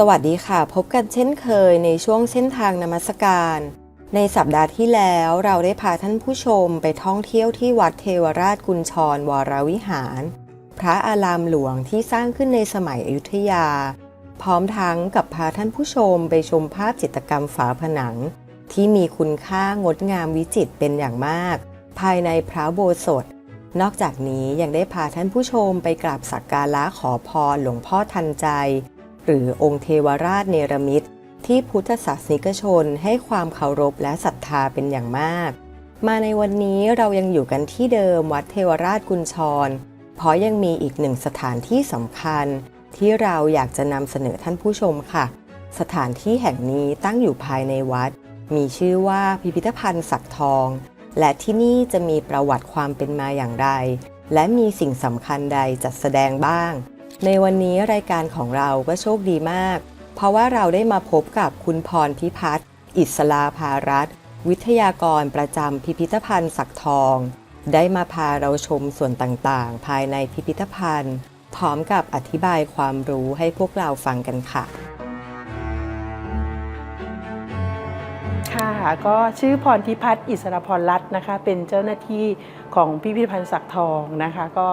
สวัสดีค่ะ พบกันเช่นเคยในช่วงเส้นทางนมัสการ ในสัปดาห์ที่แล้วเราได้พาท่านผู้ชมไปท่องเที่ยวที่วัดเทวราชกุญชรวรวิหาร พระอารามหลวงที่สร้างขึ้นในสมัยอยุธยา พร้อมทั้งกับพาท่านผู้ชมไปชมภาพจิตรกรรมฝาผนัง ที่มีคุณค่างดงามวิจิตรเป็นอย่างมาก ภายในพระโบสถนอกจากนี้ยังได้พาท่านผู้ชมไปกราบสักการะขอพรหลวงพ่อทันใจ หรือองค์เทวราชเนรมิตที่พุทธศาสนิกชนให้ความเคารพและศรัทธาเป็นอย่างมาก มาในวันนี้เรายังอยู่กันที่เดิมวัดเทวราชกุญชร เพราะยังมีอีกหนึ่งสถานที่สำคัญ ที่เราอยากจะนำเสนอท่านผู้ชมค่ะ สถานที่แห่งนี้ตั้งอยู่ภายในวัด มีชื่อว่าพิพิธภัณฑ์สักทอง และที่นี่จะมีประวัติความเป็นมาอย่างไร และมีสิ่งสำคัญใดจัดแสดงบ้าง ในวันนี้รายการของเราก็โชคดีมาก เพราะว่าเราได้มาพบกับคุณพรพิพัฒน์อิสลาภารัตวิทยากรประจำพิพิธภัณฑ์สักทอง ได้มาพาเราชมส่วนต่างๆ ภายในพิพิธภัณฑ์ พร้อมกับอธิบายความรู้ให้พวกเราฟังกันค่ะ ค่ะก็ชื่อพรทิพัฒน์อิสระพรรัตน์นะคะ เป็นเจ้าหน้าที่ของพิพิธภัณฑ์สักทองนะคะ ก็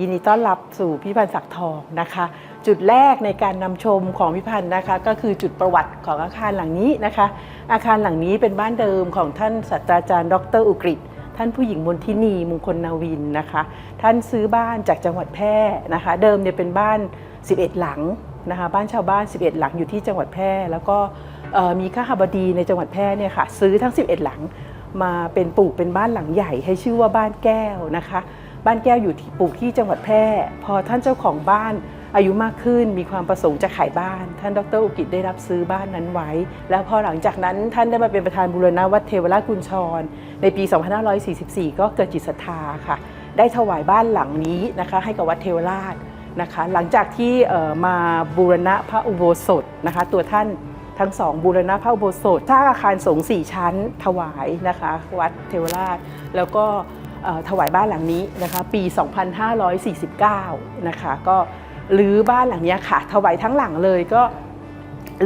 ยินดีต้อนรับสู่พิพิธภัณฑ์สักทองนะคะ จุดแรกในการนำชมของพิพิธภัณฑ์นะคะ ก็คือจุดประวัติของอาคารหลังนี้นะคะ อาคารหลังนี้เป็นบ้านเดิมของท่านศาสตราจารย์ ดรอุกฤษท่านผู้หญิงมนทินีมงคลนาวินนะคะ ท่านซื้อบ้านจากจังหวัดแพร่นะคะ เดิมเนี่ยเป็นบ้าน 11 หลังนะคะ บ้านชาวบ้าน 11 หลังอยู่ที่จังหวัดแพร่ แล้วก็มีข้าบดีในจังหวัดแพร่เนี่ยค่ะ ซื้อทั้ง 11 หลังมาเป็นปลูกเป็นบ้านหลังใหญ่ให้ชื่อว่าบ้านแก้วนะคะ บ้านแก้วอยู่ที่ปลูกที่จังหวัดแพร่ พอท่านเจ้าของบ้านอายุมากขึ้นมีความประสงค์จะขายบ้าน ท่านดรอุกิจได้รับซื้อบ้านนั้นไว้ แล้วพอหลังจากนั้นท่านได้มาเป็นประธานบูรณะวัดเทวราชกุญชร ในปี 2544 ก็เกิดจิตศรัทธาค่ะ ได้ถวายบ้านหลังนี้นะคะให้กับวัดเทวราชนะคะ หลังจากที่มาบูรณะพระอุโบสถนะคะ ตัวท่านทั้งสองบูรณะพระอุโบสถสร้างอาคารสงฆ์สี่ชั้นถวายนะคะ วัดเทวราช แล้วก็ ถวายบ้านหลังนี้นะคะปี 2549 นะคะก็รื้อบ้านหลังเนี้ยค่ะ ถวายทั้งหลังเลยก็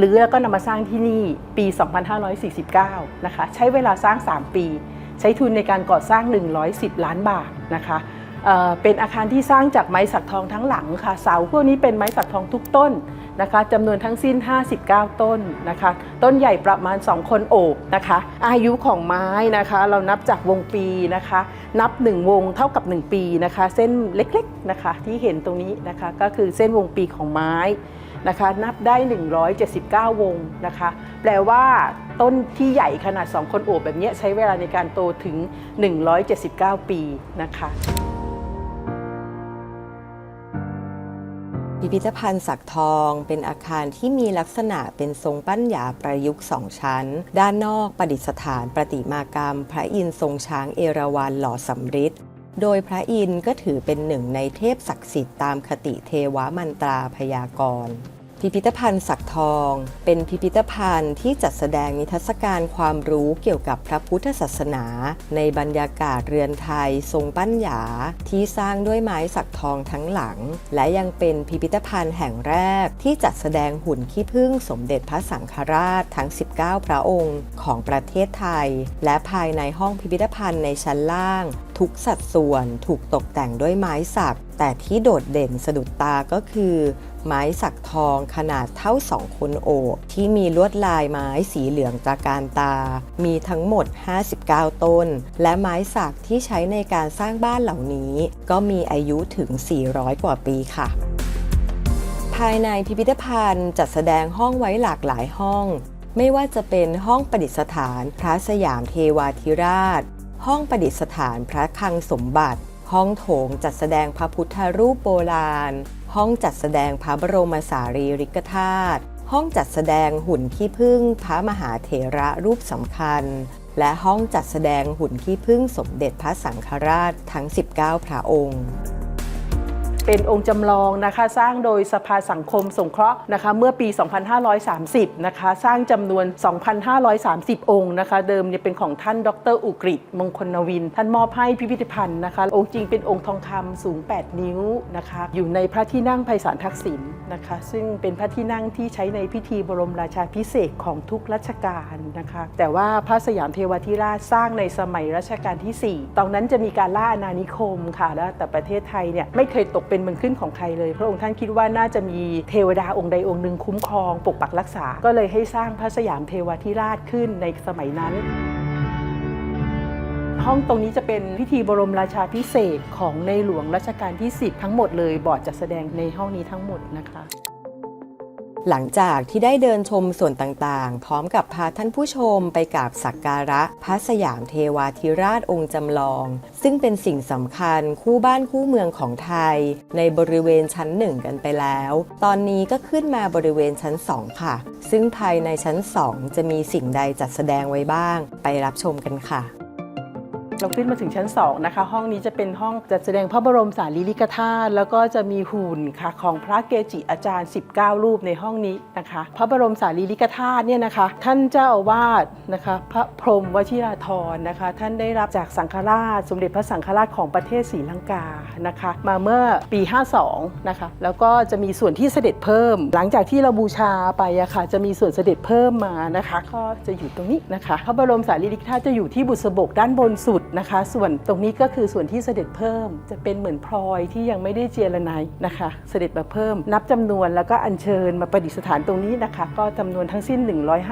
รื้อแล้วก็นำมาสร้างที่นี่ปี 2549 นะคะใช้เวลาสร้าง 3 ปี ใช้ทุนในการก่อสร้าง 110 ล้านบาทนะคะ เป็นอาคารที่สร้างจากไม้สักทองทั้งหลังค่ะ เสาพวกนี้เป็นไม้สักทองทุกต้นนะคะจำนวนทั้งสิ้น 59 ต้นนะคะ ต้นใหญ่ประมาณ 2 คนโอบนะคะ อายุของไม้นะคะ เรานับจากวงปีนะคะ นับ 1 วงเท่ากับ 1 ปีนะคะ เส้นเล็กๆนะคะที่เห็นตรงนี้นะคะ ก็คือเส้นวงปีของไม้นะคะนับได้ 179 วงนะคะ แปลว่าต้นที่ใหญ่ขนาด 2 คนโอบแบบนี้ใช้เวลาในการโตถึง 179 ปีนะคะ พิพิธภัณฑ์สักทอง เป็นอาคารที่มีลักษณะเป็นทรงปั้นหยาประยุกต์สองชั้น ด้านนอกประดิษฐานประติมากรรม พระอินทร์ทรงช้างเอราวัณหล่อสำริดโดยพระอินทร์ก็ถือเป็นหนึ่งในเทพศักดิ์สิทธิ์ตามคติเทวมันตราพยากรณ์ พิพิธภัณฑ์สักทอง เป็นพิพิธภัณฑ์ที่จัดแสดงนิทรรศการความรู้เกี่ยวกับพระพุทธศาสนา ในบรรยากาศเรือนไทยทรงปั้นหยา ที่สร้างด้วยไม้สักทองทั้งหลัง และยังเป็นพิพิธภัณฑ์แห่งแรกที่จัดแสดงหุ่นขี้ผึ้งสมเด็จพระสังฆราชทั้ง 19 พระองค์ของประเทศไทย และภายในห้องพิพิธภัณฑ์ในชั้นล่าง ทุกสัดส่วนถูกตกแต่งด้วยไม้สัก แต่ที่โดดเด่นสะดุดตาก็คือ ไม้สักทองขนาดเท่าสองคนโอบที่มีลวดลายไม้สีเหลืองตราการตา มีทั้งหมด 59 ต้น และไม้สักที่ใช้ในการสร้างบ้านเหล่านี้ ก็มีอายุถึง 400 กว่าปีค่ะภายในพิพิธภัณฑ์จัดแสดงห้องไว้หลากหลายห้อง ไม่ว่าจะเป็นห้องประดิษฐานพระสยามเทวาธิราช ห้องประดิษฐานพระคลังสมบัติ ห้องโถงจัดแสดงพระพุทธรูปโบราณ ห้องจัดแสดงพระบรมสารีริกธาตุห้องจัดแสดงหุ่นขี้ผึ้งพระมหาเถระรูปสำคัญ และห้องจัดแสดงหุ่นขี้ผึ้งสมเด็จพระสังฆราชทั้ง 19 พระองค์ เป็นองค์จำลองนะคะสร้างโดยสภาสังคมสงเคราะห์นะคะเมื่อปี 2530 นะคะสร้างจำนวน 2,530 องค์นะคะเดิมเนี่ยเป็นของท่านดรอุกฤษมงคลนวิน ท่านมอบให้พิพิธภัณฑ์นะคะองค์จริงเป็นองค์ทองคำสูง 8 นิ้วนะคะอยู่ในพระที่นั่งไพศาลทักษิณนะคะซึ่งเป็นพระที่นั่งที่ใช้ในพิธีบรมราชาพิเศษของทุกรัชกาลนะคะแต่ว่าพระสยามเทวาธิราชสร้างในสมัยรัชกาลที่ 4 ตอนนั้นจะมีการล่าอาณานิคมค่ะแล้วแต่ประเทศไทยเนี่ยไม่เคยตกเป็นเมืองขึ้นของใครเลย พระองค์ท่านคิดว่าน่าจะมีเทวดาองค์ใดองค์หนึ่งคุ้มครอง ปกปักรักษา ก็เลยให้สร้างพระสยามเทวาธิราชขึ้นในสมัยนั้นห้องตรงนี้จะเป็นพิธีบรมราชาพิเศษของในหลวงรัชกาลที่ 10 ทั้งหมดเลยบอร์ดจัดแสดงในห้องนี้ทั้งหมดนะคะ หลังจากที่ได้เดินชมส่วนต่างๆ พร้อมกับพาท่านผู้ชมไปกราบสักการะพระสยามเทวาธิราชองค์จำลอง ซึ่งเป็นสิ่งสำคัญคู่บ้านคู่เมืองของไทย ในบริเวณชั้นหนึ่งกันไปแล้ว ตอนนี้ก็ขึ้นมาบริเวณชั้น2ค่ะ ซึ่งภายในชั้น2จะมีสิ่งใดจัดแสดงไว้บ้าง ไปรับชมกันค่ะ เราขึ้นมาถึงชั้น 2 นะคะ ห้องนี้จะเป็นห้องจัดแสดงพระบรมสารีริกธาตุแล้วก็จะมีหุ่นค่ะของพระเกจิอาจารย์ 19 รูปในห้องนี้นะคะ พระบรมสารีริกธาตุเนี่ยนะคะ ท่านเจ้าอาวาสนะคะ พระพรหมวชิราธรนะคะ ท่านได้รับจากสังฆราช สมเด็จพระสังฆราชของประเทศศรีลังกานะคะ มาเมื่อปี 52 นะคะ แล้วก็จะมีส่วนที่เสด็จเพิ่ม หลังจากที่เราบูชาไปอะค่ะ จะมีส่วนเสด็จเพิ่มมานะคะ ก็จะอยู่ตรงนี้นะคะ พระบรมสารีริกธาตุจะอยู่ที่บุษบกด้านบนสุดนะคะ ส่วนตรงนี้ก็คือส่วนที่เสด็จเพิ่ม จะเป็นเหมือนพลอยที่ยังไม่ได้เจรไนายนะคะ เสด็จมาเพิ่ม นับจำนวนแล้วก็อัญเชิญมาประดิษฐานตรงนี้นะคะ ก็จำนวนทั้งสิ้น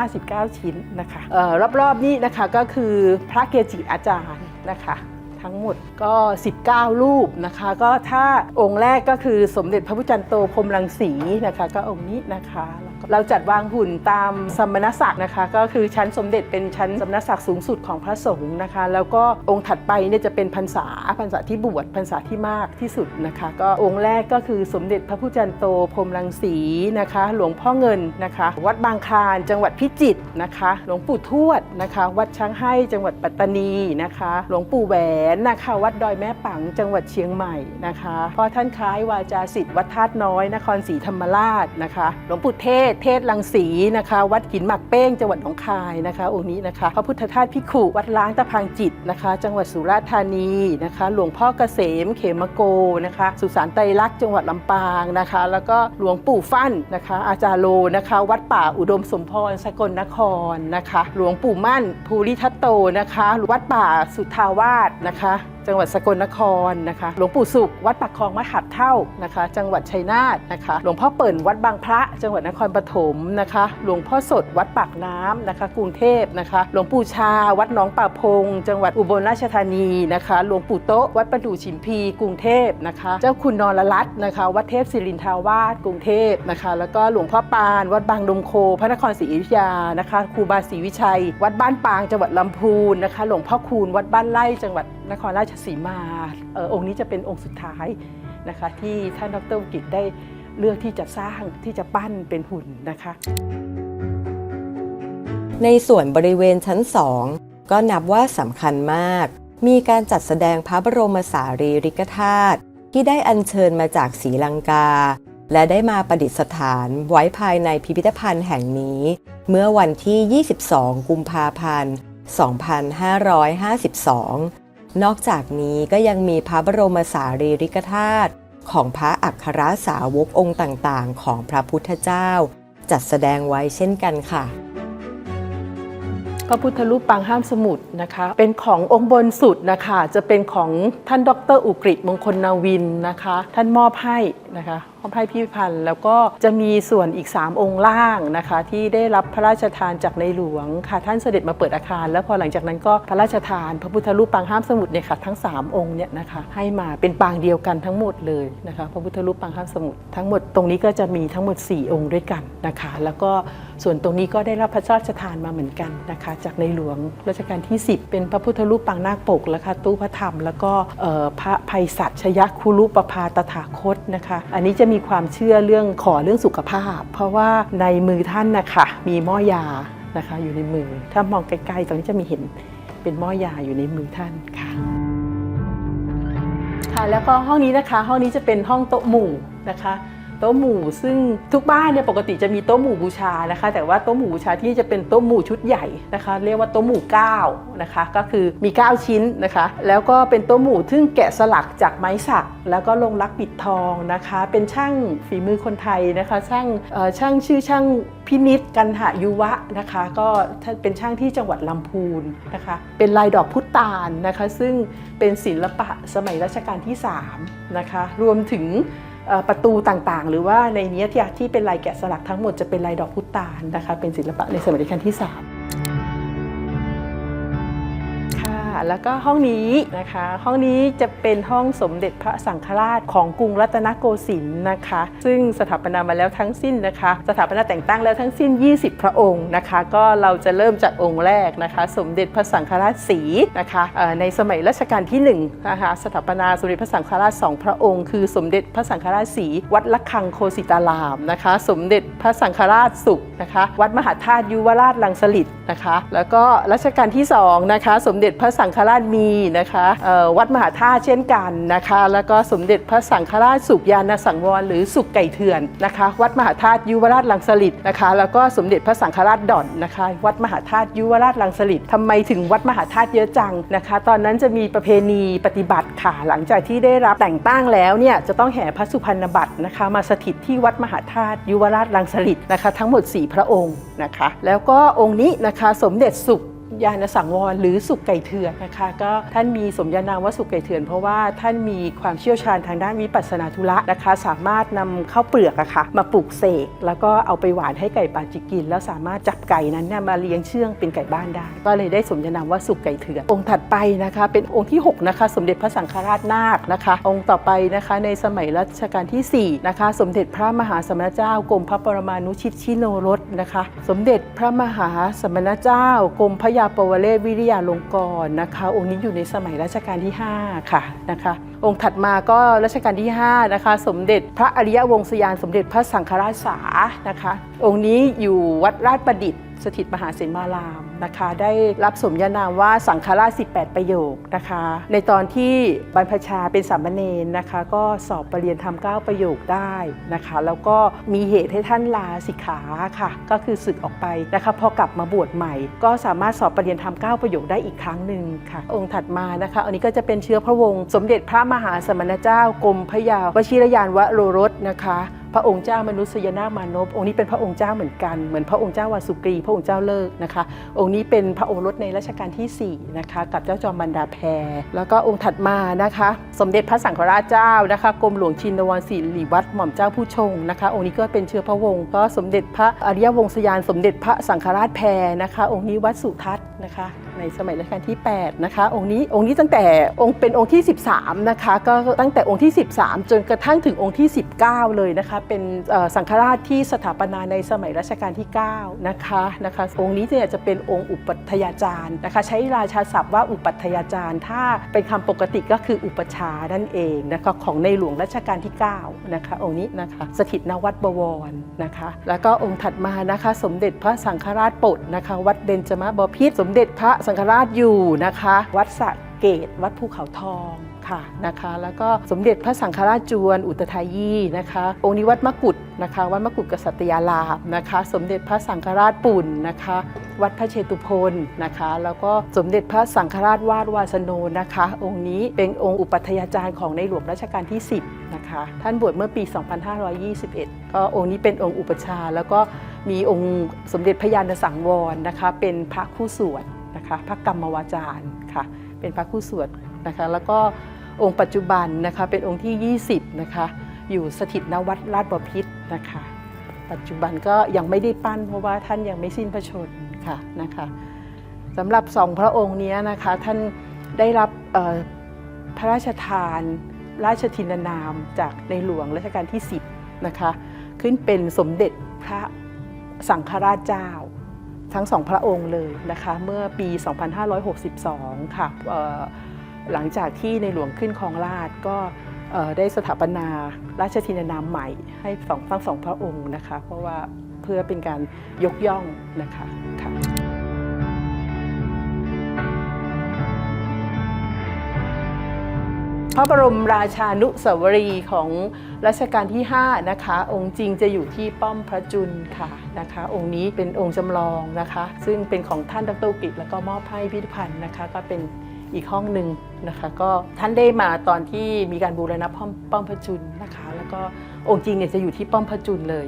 159 ชิ้นนะคะเอ่อรอบๆนี้นะคะก็คือพระเกจิอาจารย์นะคะทั้งหมดก็ 19 รูปนะคะ ก็ถ้าองค์แรกก็คือสมเด็จพระพุทธจันโตพรมรังสีนะคะ ก็องค์นี้นะคะ เราจัดวางหุ่นตามสมณศักดิ์นะคะ ก็คือชั้นสมเด็จเป็นชั้นสมณศักดิ์สูงสุดของพระสงฆ์นะคะ แล้วก็องค์ถัดไปเนี่ยจะเป็นพรรษาพรรษาที่บวชพรรษาที่มากที่สุดนะคะ ก็องค์แรกก็คือสมเด็จพระพุทธจันโตพรมรังสีนะคะ หลวงพ่อเงินนะคะ วัดบางคลานจังหวัดพิจิตรนะคะ หลวงปู่ทวดนะคะ วัดช้างให้จังหวัดปัตตานีนะคะ หลวงปู่แหวนนะคะ วัดดอยแม่ปังจังหวัดเชียงใหม่นะคะพ่อท่านคล้ายวาจาสิทธิ์วัดธาตุน้อยนครศรีธรรมราชนะคะ หลวงปู่เทศเทศลังสีนะคะ วัดหินหมักเป้งจังหวัดหนองคายนะคะองค์นี้นะคะ พระพุทธทาสพิขุวัดล้างตะพังจิตนะคะ จังหวัดสุราษฎร์ธานีนะคะ หลวงพ่อเกษมเขมโกนะคะ สุสานไตรลักษณ์จังหวัดลำปางนะคะ แล้วก็หลวงปู่ฟั่นนะคะ อาจารย์โลนะคะ วัดป่าอุดมสมพรสกลนครนะคะ หลวงปู่มั่นภูริทัตโตนะคะ วัดป่าสุทธาวาสนะคะ จังหวัดสกลนครนะคะ หลวงปู่สุข วัดปักคลองมะขัดเท่านะคะ จังหวัดชัยนาทนะคะ หลวงพ่อเปิ่นวัดบางพระ จังหวัดนครปฐมนะคะ หลวงพ่อสดวัดปากน้ำนะคะ กรุงเทพนะคะ หลวงปู่ชา วัดหนองป่าพง จังหวัดอุบลราชธานีนะคะ หลวงปู่โต๊ะวัดประดู่ฉิมพี กรุงเทพนะคะ เจ้าคุณนรรัตน์นะคะ วัดเทพศิรินทาวาสกรุงเทพนะคะ แล้วก็หลวงพ่อปาน วัดบางดงโค พระนครศรีอยุธยานะคะ ครูบาศรีวิชัย วัดบ้านปาง จังหวัดลำพูนนะคะ หลวงพ่อคูณ วัดบ้านไร่จังหวัด นครราชสีมาออองค์นี้จะเป็นองค์สุดท้ายนะคะที่ท่านดรวิกิตได้เลือกที่จะสร้างที่จะปั้นเป็นหุ่นนะคะ ในส่วนบริเวณชั้น2ก็นับว่าสำคัญมาก มีการจัดแสดงพระบรมสารีริกธาตุที่ได้อัญเชิญมาจากศรีลังกา และได้มาประดิษฐานไว้ภายในพิพิธภัณฑ์แห่งนี้ เมื่อวันที่ 22 กุมภาพันธ์ 2552 นอกจากนี้ก็ยังมีพระบรมสารีริกธาตุของพระอัครสาวกองค์ต่างๆ ของพระพุทธเจ้า จัดแสดงไว้เช่นกันค่ะพระพุทธรูปปางห้ามสมุทรนะคะ เป็นขององค์บนสุดนะคะ จะเป็นของท่านดรอุกฤษมงคลนาวินนะคะ ท่านมอบให้นะคะ มอบให้พิพิธภัณฑ์แล้วก็จะมีส่วนอีก 3 องค์ล่างนะคะ ที่ได้รับพระราชทานจากในหลวงค่ะ ท่านเสด็จมาเปิดอาคาร แล้วพอหลังจากนั้นก็พระราชทาน พระพุทธรูปปางห้ามสมุทรเนี่ยค่ะทั้ง 3 องค์เนี่ยนะคะให้มาเป็นปางเดียวกันทั้งหมดเลยนะคะพระพุทธรูปปางห้ามสมุทรทั้งหมดตรงนี้ก็จะมีทั้งหมด 4 องค์ด้วยกันนะคะ แล้วก็ส่วนตรงนี้ก็ได้รับพระราชทานมาเหมือนกันนะคะ จากในหลวงรัชกาลที่ 10 เป็นพระพุทธรูปปางนาคปกแล้วค่ะตู้พระธรรม แล้วก็พระภัยสัชยคุรุปภาตถาคตนะคะ อันนี้จะมีความเชื่อเรื่องขอเรื่องสุขภาพ เพราะว่าในมือท่านนะคะมีหม้อยานะคะอยู่ในมือ ถ้ามองไกลๆตรงนี้จะมีเห็นเป็นหม้อยาอยู่ในมือท่านค่ะค่ะค่ะแล้วก็ห้องนี้นะคะห้องนี้จะเป็นห้องโต๊ะหมู่นะคะ โต๊ะหมู่ ซึ่งทุกบ้านเนี่ยปกติจะมีโต๊ะหมู่บูชานะคะ แต่ว่าโต๊ะหมู่บูชาที่จะเป็นโต๊ะหมู่ชุดใหญ่นะคะ เรียกว่าโต๊ะหมู่9นะคะก็คือมี 9 ชิ้นนะคะ แล้วก็เป็นโต๊ะหมู่ซึ่งแกะสลักจากไม้สัก แล้วก็ลงรักปิดทองนะคะ เป็นช่างฝีมือคนไทยนะคะ ช่างช่างชื่อช่างพินิษกันหายุวะนะคะ ก็เป็นช่างที่จังหวัดลำพูนนะคะ เป็นลายดอกพุตานนะคะ ซึ่งเป็นศิลปะสมัยรัชกาลที่3นะคะ รวมถึง ประตูต่างๆ หรือว่าในเนี้ที่ที่เป็นลายแกะสลักทั้งหมดจะเป็นลายดอกพุตานนะคะเป็นศิลปะในสมัยรัชกาลที่ 3 แล้วก็ห้องนี้นะคะ ห้องนี้จะเป็นห้องสมเด็จพระสังฆราชของกรุงรัตนโกสินทร์นะคะ ซึ่งสถาปนามาแล้วทั้งสิ้นนะคะ สถาปนาแต่งตั้งแล้วทั้งสิ้น 20 พระองค์นะคะ ก็เราจะเริ่มจากองค์แรกนะคะ สมเด็จพระสังฆราชสีนะคะในสมัยรัชกาลที่1นะคะสถาปนาสมเด็จพระสังฆราชสองพระองค์ คือสมเด็จพระสังฆราชสีวัดละคังโคสิตารามนะคะ สมเด็จพระสังฆราชสุขนะคะ วัดมหาธาตุยุวราชลังสลิดนะคะ แล้วก็รัชกาลที่2นะคะสมเด็จพระสังฆราชมีนะคะวัดมหาธาตุเช่นกันนะคะ แล้วก็สมเด็จพระสังฆราชสุขยานสังวร หรือสุขไก่เถื่อนนะคะ วัดมหาธาตุยุวราชลังสลิดนะคะ แล้วก็สมเด็จพระสังฆราชดอนนะคะ วัดมหาธาตุยุวราชลังสลิดทำไมถึงวัดมหาธาตุเยอะจังนะคะ ตอนนั้นจะมีประเพณีปฏิบัติค่ะ หลังจากที่ได้รับแต่งตั้งแล้วเนี่ยจะต้องแห่พระสุพรรณบัตรนะคะ มาสถิตที่วัดมหาธาตุยุวราชลังสลิดนะคะ ทั้งหมด 4 พระองค์นะคะ แล้วก็องค์นี้นะคะสมเด็จสุข ยานสังวรหรือสุกไก่เถื่อนนะคะก็ท่านมีสมญานามว่าสุกไก่เถื่อนเพราะว่าท่านมีความเชี่ยวชาญทางด้านวิปัสสนาธุระนะคะ สามารถนำข้าวเปลือกอะค่ะมาปลูกเสกแล้วก็เอาไปหวานให้ไก่ป่าจิกิน แล้วสามารถจับไก่นั้นเนี่ยมาเลี้ยงเชื่องเป็นไก่บ้านได้ ก็เลยได้สมญานามว่าสุกไก่เถื่อนองค์ถัดไปนะคะ เป็นองค์ที่หกนะคะสมเด็จพระสังฆราชนาคนะคะ องค์ต่อไปนะคะในสมัยรัชกาลที่สี่นะคะสมเด็จพระมหาสมณเจ้ากรมพระปรมานุชิตชิโนรสนะคะ สมเด็จพระมหาสมณเจ้ากรมพระยาปวเรศวิริยาลงกรณ์นะคะ องค์นี้อยู่ในสมัยรัชกาลที่ 5 ค่ะนะคะ องค์ถัดมาก็รัชกาลที่ 5 นะคะ สมเด็จพระอริยวงศยานสมเด็จพระสังฆราชสานะคะ องค์นี้อยู่วัดราชประดิษฐ์สถิตมหาเสนมาราม นะคะได้รับสมญานามว่าสังฆราช 18 ประโยคนะคะ ในตอนที่บรรพชาเป็นสามเณรนะคะ ก็สอบปรริญญาธรรม9ประโยคได้นะคะ แล้วก็มีเหตุให้ท่านลาสิกขาค่ะ ก็คือศึกออกไปนะคะพอกลับมาบวชใหม่ ก็สามารถสอบปรริญญาธรรม9ประโยคได้อีกครั้งหนึ่งค่ะ องค์ถัดมานะคะ อันนี้ก็จะเป็นเชื้อพระวงศ์สมเด็จพระมหาสมณเจ้ากรมพระยาวชิรยานวโรรสนะคะพระองค์เจ้ามนุษยนามานพองค์นี้เป็นพระองค์เจ้าเหมือนกันเหมือนพระองค์เจ้าวาสุกรี พระองค์เจ้าเลิกนะคะองค์นี้เป็นพระโอรสในรัชกาลที่4นะคะกับเจ้าจอมบรรดาแพรแล้วก็องค์ถัดมานะคะสมเด็จพระสังฆราชเจ้านะคะกรมหลวงชินวรศิริวัตรหม่อมเจ้าผู้ชงนะคะ องค์นี้ก็เป็นเชื้อพระวงศ์ก็สมเด็จพระอริยวงศยานสมเด็จพระสังฆราชแพรนะคะ องค์นี้วัดสุทัศน์นะคะ ในสมัยรัชกาลที่ 8 นะคะ องค์นี้องค์นี้ตั้งแต่องค์เป็นองค์ที่ 13 นะคะ ก็ตั้งแต่องค์ที่ 13 จนกระทั่งถึงองค์ที่ 19 เลยนะคะ เป็นสังฆราชที่สถาปนาในสมัยรัชกาลที่ 9 นะคะนะคะ องค์นี้เนี่ยจะเป็นองค์อุปัฏยาจารย์นะคะ ใช้ราชาศัพท์ว่าอุปัฏยาจารย์ ถ้าเป็นคำปกติก็คืออุปชานั่นเองนะคะของในหลวงรัชกาลที่ 9 นะคะ องค์นี้นะคะ สถิตณวัดบวรนะคะ แล้วก็องค์ถัดมานะคะ สมเด็จพระสังฆราชโปรดนะคะ วัดเบญจมบพิตรสมเด็จพระสังฆราชอยู่นะคะ วัดสระเกตวัดภูเขาทองค่ะนะคะแล้วก็สมเด็จพระสังฆราชจวนอุตทายีนะคะองค์นี้วัดมะกุฏนะคะวัดมะกุฏกษัตริยารามนะคะ สมเด็จพระสังฆราชปุ่นนะคะ วัดพระเชตุพนนะคะ แล้วก็สมเด็จพระสังฆราชวาดวาสโนนะคะ องค์นี้เป็นองค์อุปัฏยาจารย์ของในหลวงรัชกาลที่ 10นะคะท่านบวชเมื่อปี 2521 ก็องค์นี้เป็นองค์อุปชา แล้วก็มีองค์สมเด็จพระยาณสังวรนะคะ เป็นพระคู่สวด นะคะพระกรรมวาจารย์ค่ะเป็นพระคู่สวดนะคะแล้วก็องค์ปัจจุบันนะคะเป็นองค์ที่ 20นะคะอยู่สถิตณวัดราชบพิตรนะคะปัจจุบันก็ยังไม่ได้ปั้นเพราะว่าท่านยังไม่สิ้นพระชนค่ะนะคะสำหรับสองพระองค์นี้นะคะท่านได้รับพระราชทานราชทินนามจากในหลวงรัชกาลที่ 10นะคะขึ้นเป็นสมเด็จพระสังฆราชเจ้า ทั้งสองพระองค์เลยนะคะเมื่อปี 2562 ค่ะหลังจากที่ในหลวงขึ้นครองราชก็ได้สถาปนาราชทินนามใหม่ให้สองทั้งสองพระองค์นะคะ เพราะว่าเพื่อเป็นการยกย่องนะคะ ระบรมราชานุสาวรีย์ของรัชกาลที่ 5 นะคะ องค์จริงจะอยู่ที่ป้อมพระจุลค่ะนะคะ องค์นี้เป็นองค์จำลองนะคะ ซึ่งเป็นของท่านดรกิจแล้วก็มอบให้พิพิธภัณฑ์นะคะ ก็เป็นอีกห้องหนึ่งนะคะ ก็ท่านได้มาตอนที่มีการบูรณะป้อมป้อมพระจุลนะคะ แล้วก็องค์จริงเนี่ยจะอยู่ที่ป้อมพระจุลเลย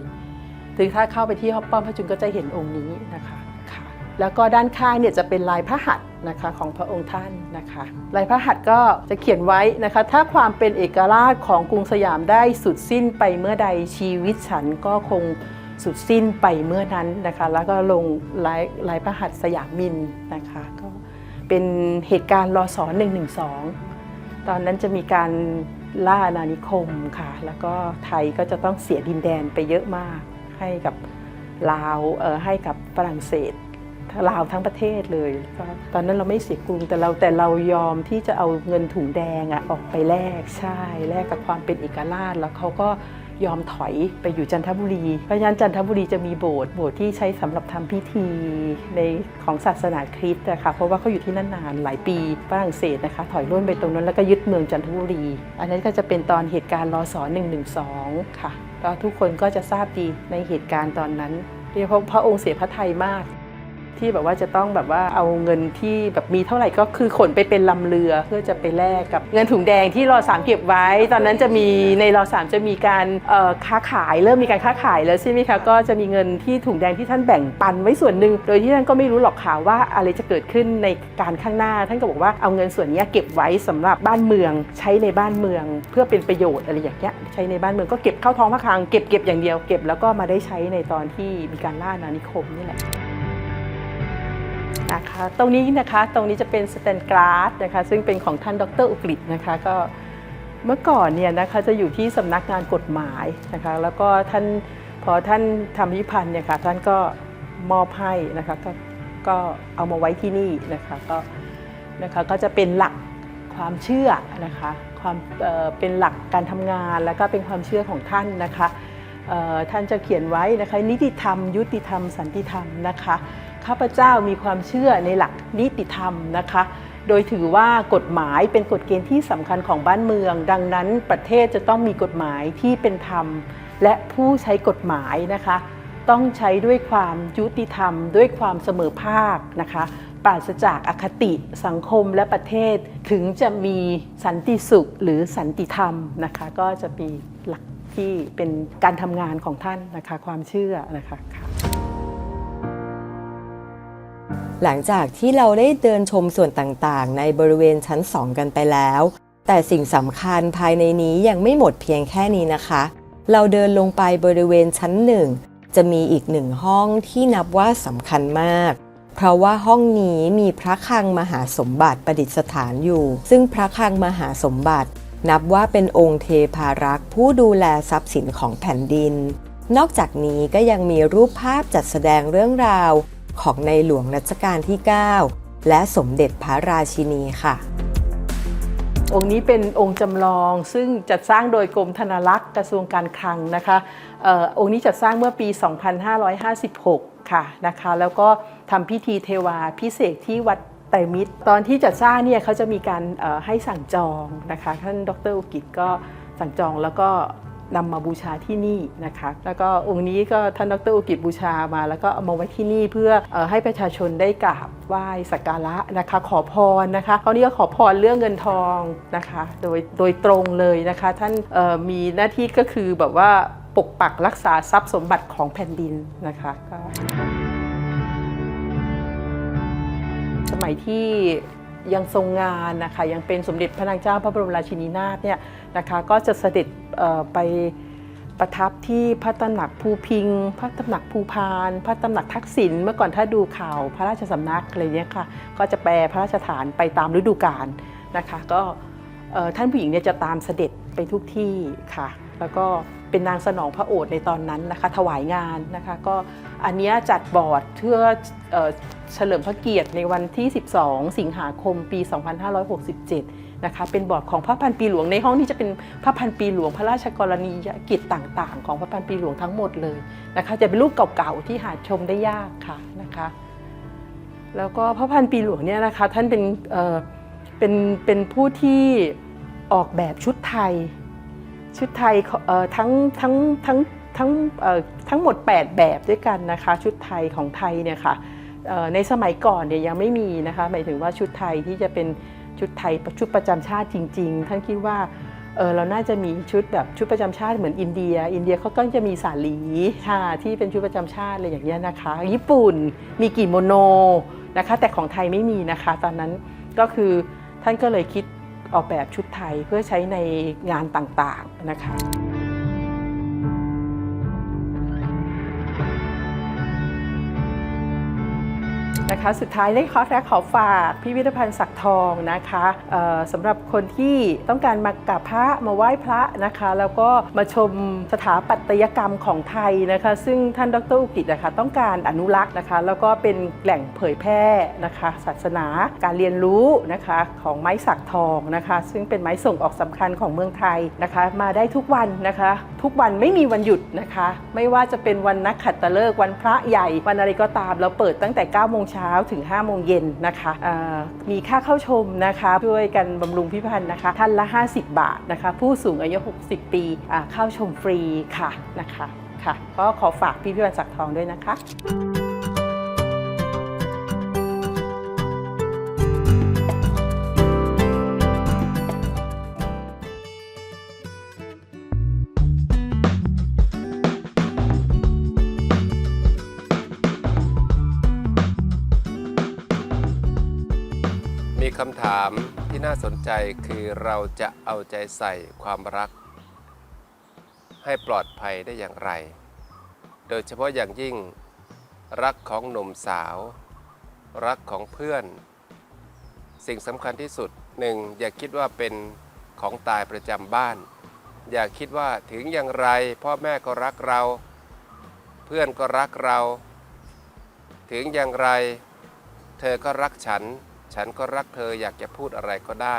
ถึงถ้าเข้าไปที่ป้อมพระจุลก็จะเห็นองค์นี้นะคะค่ะแล้วก็ด้านข้างเนี่ยจะเป็นลายพระหัตถ์ นะคะของพระองค์ท่านนะคะลายพระหัตถ์ก็จะเขียนไว้นะคะ ถ้าความเป็นเอกราชของกรุงสยามได้สุดสิ้นไปเมื่อใดชีวิตฉันก็คงสุดสิ้นไปเมื่อนั้นนะคะ แล้วก็ลงลายลายพระหัตถ์สยามมินนะคะก็เป็นเหตุการณ์รอสอ112 ตอนนั้นจะมีการล่าอาณานิคมค่ะ แล้วก็ไทยก็จะต้องเสียดินแดนไปเยอะมากให้กับลาวเออให้กับฝรั่งเศส ลาวทั้งประเทศเลย ตอนนั้นเราไม่เสียกรุงแต่เราแต่เรายอมที่จะเอาเงินถุงแดงอะออกไปแลกใช่แลกกับความเป็นเอกราชแล้วเขาก็ยอมถอยไปอยู่จันทบุรี เพราะฉะนั้นจันทบุรีจะมีโบสถ์โบสถ์ที่ใช้สำหรับทำพิธีในของศาสนาคริสต์นะคะเพราะว่าเขาอยู่ที่นั่นนานหลายปีฝรั่งเศสนะคะ ถอยร่นไปตรงนั้นแล้วก็ยึดเมืองจันทบุรี อันนั้นก็จะเป็นตอนเหตุการณ์รอศ112 ค่ะก็ทุกคนก็จะทราบดีในเหตุการณ์ตอนนั้นโดยเฉพาะพระองค์เสียพระทัยมาก ที่แบบว่าจะต้องแบบว่าเอาเงินที่แบบมีเท่าไหร่ก็คือขนไปเป็นลำเรือเพื่อจะไปแลกกับเงินถุงแดงที่รอสามเก็บไว้ ตอนนั้นจะมีในรอสามจะมีการค้าขายเริ่มมีการค้าขายแล้วใช่ไหมคะก็จะมีเงินที่ถุงแดงที่ท่านแบ่งปันไว้ส่วนหนึ่งโดยที่ท่านก็ไม่รู้หรอกค่ะว่าอะไรจะเกิดขึ้นในการข้างหน้า ท่านก็บอกว่าเอาเงินส่วนนี้เก็บไว้สำหรับบ้านเมืองใช้ในบ้านเมือง เพื่อเป็นประโยชน์อะไรอย่างเงี้ยใช้ในบ้านเมืองก็เก็บเข้าท้องพระคลังเก็บเก็บอย่างเดียวเก็บแล้วก็มาได้ใช้ในตอนที่มีการล่าอาณานิคมนี่แหละ นะคะตรงนี้นะคะตรงนี้จะเป็นสแตนกราสนะคะซึ่งเป็นของท่านดรอุกฤษนะคะก็เมื่อก่อนเนี่ยนะคะจะอยู่ที่สำนักงานกฎหมายนะคะแล้วก็ท่านพอท่านทำพิพิธภัณฑ์เนี่ยค่ะท่านก็มอบให้นะคะก็ก็เอามาไว้ที่นี่นะคะก็นะคะก็จะเป็นหลักความเชื่อนะคะความเเป็นหลักการทำงานแล้วก็เป็นความเชื่อของท่านนะคะท่านจะเขียนไว้นะคะนิติธรรม ยุติธรรม สันติธรรมนะคะ ข้าพเจ้ามีความเชื่อในหลักนิติธรรมนะคะ โดยถือว่ากฎหมายเป็นกฎเกณฑ์ที่สำคัญของบ้านเมือง ดังนั้นประเทศจะต้องมีกฎหมายที่เป็นธรรม และผู้ใช้กฎหมายนะคะ ต้องใช้ด้วยความยุติธรรม ด้วยความเสมอภาคนะคะ ปราศจากอคติสังคมและประเทศถึงจะมีสันติสุขหรือสันติธรรมนะคะ ก็จะมีหลักที่เป็นการทำงานของท่านนะคะ ความเชื่อนะคะ หลังจากที่เราได้เดินชมส่วนต่างๆ ในบริเวณชั้น 2 กันไปแล้ว แต่สิ่งสำคัญภายในนี้ยังไม่หมดเพียงแค่นี้นะคะ เราเดินลงไปบริเวณชั้นหนึ่งจะมีอีกหนึ่งห้องที่นับว่าสำคัญมาก เพราะว่าห้องนี้มีพระคลังมหาสมบัติประดิษฐานอยู่ ซึ่งพระคลังมหาสมบัติ นับว่าเป็นองค์เทพารักษ์ผู้ดูแลทรัพย์สินของแผ่นดิน นอกจากนี้ก็ยังมีรูปภาพจัดแสดงเรื่องราว ของในหลวงรัชกาลที่ 9 และสมเด็จพระราชินีค่ะ องค์นี้เป็นองค์จำลองซึ่งจัดสร้างโดยกรมธนารักษ์กระทรวงการคลังนะคะออองค์นี้จัดสร้างเมื่อปี 2556 ค่ะนะคะ แล้วก็ทำพิธีเทวาพิเศษที่วัดไตรมิตร ตอนที่จัดสร้างเนี่ยเขาจะมีการให้สั่งจองนะคะ ท่านดรอุกิจก็สั่งจองแล้วก็ นำมาบูชาที่นี่นะคะ แล้วก็องค์นี้ก็ท่านดรอุกิจบูชามา แล้วก็เอามาไว้ที่นี่เพื่ออให้ประชาชนได้กราบไหว้สักการะนะคะ ขอพรนะคะคราวนี้ก็ขอพรเรื่องเงินทองนะคะ โดยโดยตรงเลยนะคะ ท่านมีหน้าที่ก็คือแบบว่าปกปักรักษาทรัพย์สมบัติของแผ่นดินนะคะก็สมัยที่ ยังทรงงานนะคะยังเป็นสมเด็จพระนางเจ้าพระบรมราชินีนาถเนี่ยนะคะก็จะเสด็จไปประทับที่พระตำหนักภูพิง พระตำหนักภูพาน พระตำหนักทักษิณเมื่อก่อนถ้าดูข่าวพระราชสำนักอะไรเนี้ยค่ะก็จะแปลพระราชฐานไปตามฤดูกาลนะคะก็ท่านผู้หญิงเนี่ยจะตามเสด็จไปทุกที่ค่ะ แล้วก็ เป็นนางสนองพระโอษฐ์ในตอนนั้นนะคะ ถวายงานนะคะ ก็อันเนี้ยจัดบอร์ดเพื่อเฉลิมพระเกียรติในวันที่ 12 สิงหาคมปี 2567 นะคะ เป็นบอร์ดของพระพันปีหลวงในห้องนี้จะเป็นพระพันปีหลวงพระราชกรณียกิจต่างๆ ของพระพันปีหลวงทั้งหมดเลยนะคะ จะเป็นรูปเก่าๆที่หาชมได้ยากค่ะนะคะ แล้วก็พระพันปีหลวงเนี่ยนะคะท่านเป็นเเป็นเป็นผู้ที่ออกแบบชุดไทย ชุดไทยทั้งทั้งทั้งทั้งทั้งหมด 8 แบบด้วยกันนะคะ ชุดไทยของไทยเนี่ยค่ะในสมัยก่อนเนี่ยยังไม่มีนะคะหมายถึงว่าชุดไทยที่จะเป็นชุดไทยชุดประจำชาติจริง ๆ ท่านคิดว่าเออเราน่าจะมีชุดแบบชุดประจำชาติเหมือนอินเดีย อินเดียเขาก็จะมีสาลีค่ะที่เป็นชุดประจำชาติอะไรอย่างเงี้ยนะคะ ญี่ปุ่นมีกิโมโนนะคะ แต่ของไทยไม่มีนะคะ ตอนนั้นก็คือท่านก็เลยคิด ออกแบบชุดไทยเพื่อใช้ในงานต่างๆนะคะ นะคะ สุดท้ายได้ขอร์สแรกขอฝากพิพิธภัณฑ์สักทองนะคะสำหรับคนที่ต้องการมากราบพระมาไหว้พระนะคะ แล้วก็มาชมสถาปัตยกรรมของไทยนะคะ ซึ่งท่านดรอุกิตนะคะต้องการอนุรักษ์นะคะ แล้วก็เป็นแหล่งเผยแพร่นะคะ ศาสนาการเรียนรู้นะคะของไม้สักทองนะคะ ซึ่งเป็นไม้ส่งออกสำคัญของเมืองไทยนะคะ มาได้ทุกวันนะคะ ทุกวันไม่มีวันหยุดนะคะ ไม่ว่าจะเป็นวันนักขัตฤกษ์วันพระใหญ่วันอะไรก็ตามเราเปิดตั้งแต่9โมงเช้าช้าถึง 5 โมงเย็นนะคะมีค่าเข้าชมนะคะช่วยกันบำรุงพิพันธ์นะคะท่านละ 50 บาทนะคะ ผู้สูงอายุ 60 ปีเข้าชมฟรีค่ะนะคะค่ะก็ขอฝากพี่พิพันธ์สักทองด้วยนะคะ คำถามที่น่าสนใจคือเราจะเอาใจใส่ความรัก ให้ปลอดภัยได้อย่างไร โดยเฉพาะอย่างยิ่งรักของหนุ่มสาว รักของเพื่อน สิ่งสำคัญที่สุดหนึ่งอย่าคิดว่าเป็นของตายประจำบ้าน อย่าคิดว่าถึงอย่างไร พ่อแม่ก็รักเรา เพื่อนก็รักเรา ถึงอย่างไร เธอก็รักฉัน ฉันก็รักเธออยากจะพูดอะไรก็ได้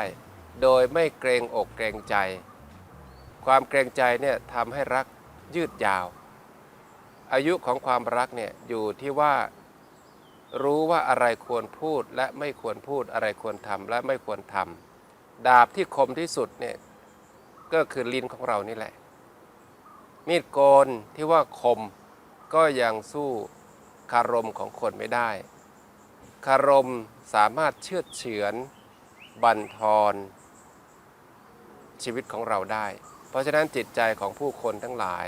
โดยไม่เกรงอกเกรงใจ ความเกรงใจเนี่ยทำให้รักยืดยาว อายุของความรักเนี่ยอยู่ที่ว่ารู้ว่าอะไรควรพูดและไม่ควรพูดอะไรควรทำและไม่ควรทำดาบที่คมที่สุดเนี่ยก็คือลิ้นของเรานี่แหละ มีดโกนที่ว่าคมก็ยังสู้คารมของคนไม่ได้ คารมสามารถเชือเฉือน บั่นทอนชีวิตของเราได้ เพราะฉะนั้นจิตใจของผู้คนทั้งหลาย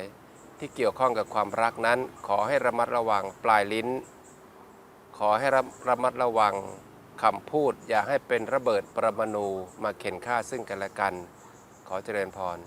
ที่เกี่ยวข้องกับความรักนั้น ขอให้ระมัดระวังปลายลิ้น ขอให้ระระมัดระวังคำพูด อย่าให้เป็นระเบิดประมาณูมาเข็นฆ่าซึ่งกันและกัน ขอเจริญพร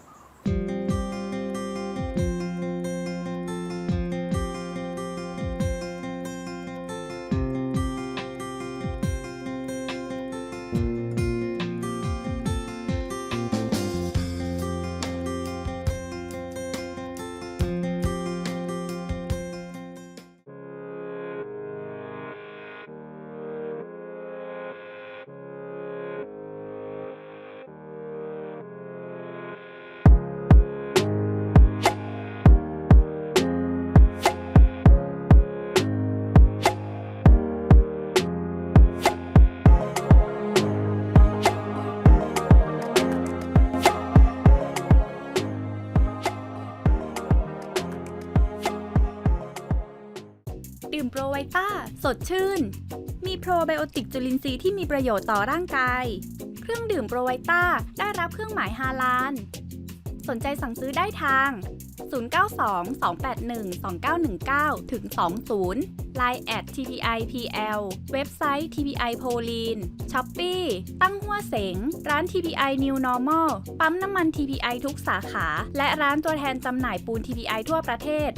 ต้า สดชื่น มีโปรไบโอติกจุลินทรีย์ที่มีประโยชน์ต่อร่างกาย เครื่องดื่มโปรไวต้าได้รับเครื่องหมายฮาลาน สนใจสั่งซื้อได้ทาง 092-281-2919 ถึง 20 Line at tpipl เว็บไซต์ tpi p o l i n Shopee ตั้งหัวเสง ร้าน tpi New Normal ปั๊มน้ำมัน tpi ทุกสาขา และร้านตัวแทนจำหน่ายปูน tpi ทั่วประเทศ